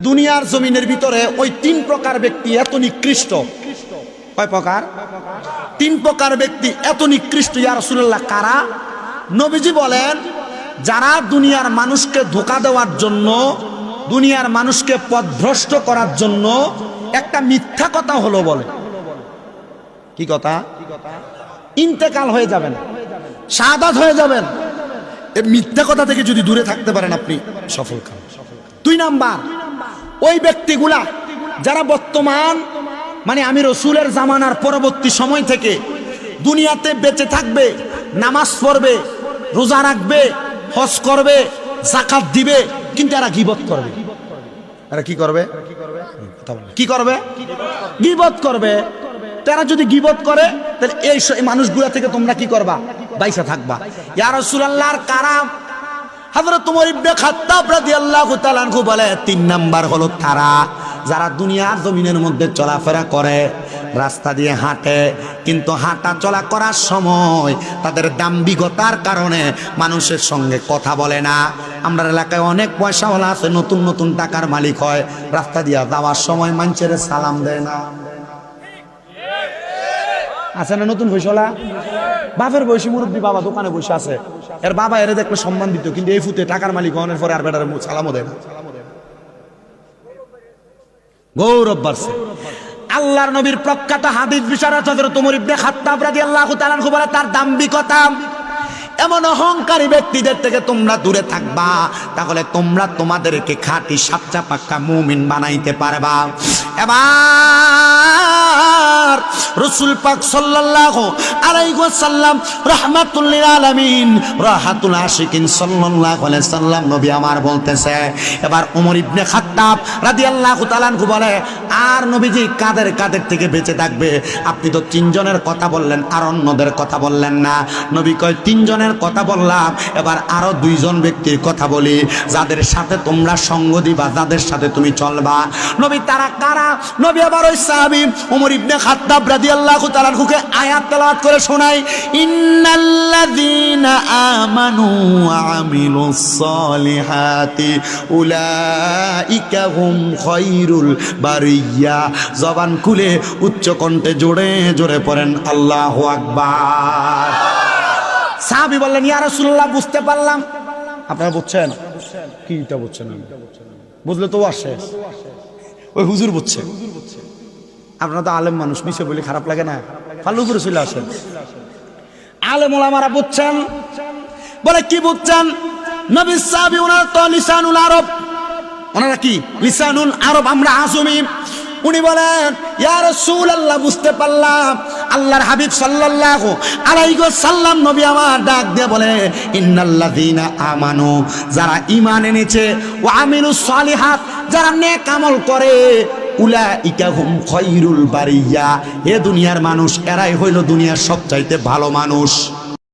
দুনিয়ার জমিনের ভিতরে ওই তিন প্রকার ব্যক্তি এত নিকৃষ্ট। কয় প্রকার? তিন প্রকার ব্যক্তি এত নিকৃষ্ট, ইয়া রাসূলুল্লাহ, কারা? নবীজি বলেন, যারা দুনিয়ার মানুষকে ধোকা দেওয়ার জন্য, দুনিয়ার মানুষকে পথভ্রষ্ট করার জন্য একটা মিথ্যা কথা হলো বলে। কি কথা? ইন্তেকাল হয়ে যাবেন, শাহাদাত হয়ে যাবেন। মিথ্যা কথা থেকে যদি দূরে থাকতে পারেন আপনি, সফল খান। দুই নাম্বার ওই ব্যক্তিগুলা যারা বর্তমান মানে আমি রসুলের জামানার পরবর্তী সময় থেকে দুনিয়াতে বেঁচে থাকবে, নামাজ পড়বে, রোজা রাখবে, হজ করবে জাকাত দিবে, কিন্তু এরা গিবত করবে। এরা কি করবে। কি করবে? গিবত করবে। তারা যদি গিবত করে, তাহলে এই মানুষগুলা থেকে তোমরা কি করবা? বাইসা থাকবা। ইয়া রাসূলুল্লাহর ওমর ইবনে খাত্তাব বলে, তিন নাম্বার হলো তারা যারা দুনিয়ার জমিনের মধ্যে চলাফেরা করে, রাস্তা দিয়ে হাঁটে, কিন্তু হাঁটা চলা করার সময় তাদের দাম্ভিকতার কারণে মানুষের সঙ্গে কথা বলে না। আমরা এলাকায় অনেক পয়সাওয়ালা আছে, নতুন নতুন টাকার মালিক হয়, রাস্তা দিয়ে যাওয়ার সময় মানুষের সালাম দেয় না। আছে না নতুন বৈশলা বাপের বয়সী মুরব্বী বাবা দোকানে বসে আছে। এর বাবা এর দেখলে সম্মান দিত, কিন্তু এই ফুতে টাকার মালিক হওয়ার পরে আর বেটার সালামও দেয় না। গৌরব বাড়ছে। আল্লাহর নবীর প্রখ্যাত হাদিস বিশারদ হযরত ওমর ইবনে খাত্তাব রাদিয়াল্লাহু তাআলা আনহু বলে, তার দাম্ভিকতা, এমন অহংকারী ব্যক্তিদের থেকে তোমরা দূরে থাকবা, তাহলে তোমরা তোমাদেরকে খাঁটি সাচ্চা পাক্কা মুমিন বানাইতে পারবা। এবার রসুল পাক সাল্লাল্লাহু আলাইহি ওয়াসাল্লাম রাহমাতুল্লিল আলামিন রাহাতুল আশিকিন আলাইহি সাল্লাম নবী আমার বলতেছে, এবার ওমর ইবনে খাত্তাব রাদিয়াল্লাহু তাআলা আনহু বলে, আর নবীজি কাদের কাদের থেকে বেঁচে থাকবে? আপনি তো তিনজনের কথা বললেন, আর অন্যদের কথা বললেন না। নবী কয়, তিনজনের কথা বললাম, এবার আরও দুইজন ব্যক্তির কথা বলি, যাদের সাথে তোমরা সঙ্গ দিবা, যাদের সাথে তুমি চলবা। নবী তারা কারা? নবী আবার ওই সাহাবী ওমর ইবনে খাত্তাব করে শোনাই আমানু জবান খুলে উচ্চ কণ্ঠে জোরে জোরে পড়েন, আল্লাহু আকবার। সাহাবী বললেন, ইয়া রাসূলুল্লাহ, বুঝতে পারলাম। আপনারা বুঝছেন? কিটা বুঝছেন? বুঝলে তো আসে। ওই হুজুর বুঝছে। আপনারা তো আলেম মানুষ, মিশে বলে খারাপ লাগে না। ফালু করে চলে আসেন। আলেম ওলামারা বুঝছেন? বলে, কি বুঝছেন? নবী সাহাবী, ওনার তো লিসানুল আরব। ওনারা কি? লিসানুল আরব, আমরা আসুমি উনি বলেন, ইয়া রাসূলুল্লাহ, বুঝতে পারলাম। আল্লাহর হাবিব সাল্লাল্লাহু আলাইহি সাল্লাম নবী আমার ডাক দিয়ে বলে, ইন্নাল্লাযীনা আমানু যারা ঈমান এনেছে, ওয়া আমিলুস সালিহাত, যারা নেক আমল করে। উলাইকা হুম খায়রুল বারিয়া। হে দুনিয়ার মানুষ এরাই হইল দুনিয়ার সবচাইতে ভালো মানুষ।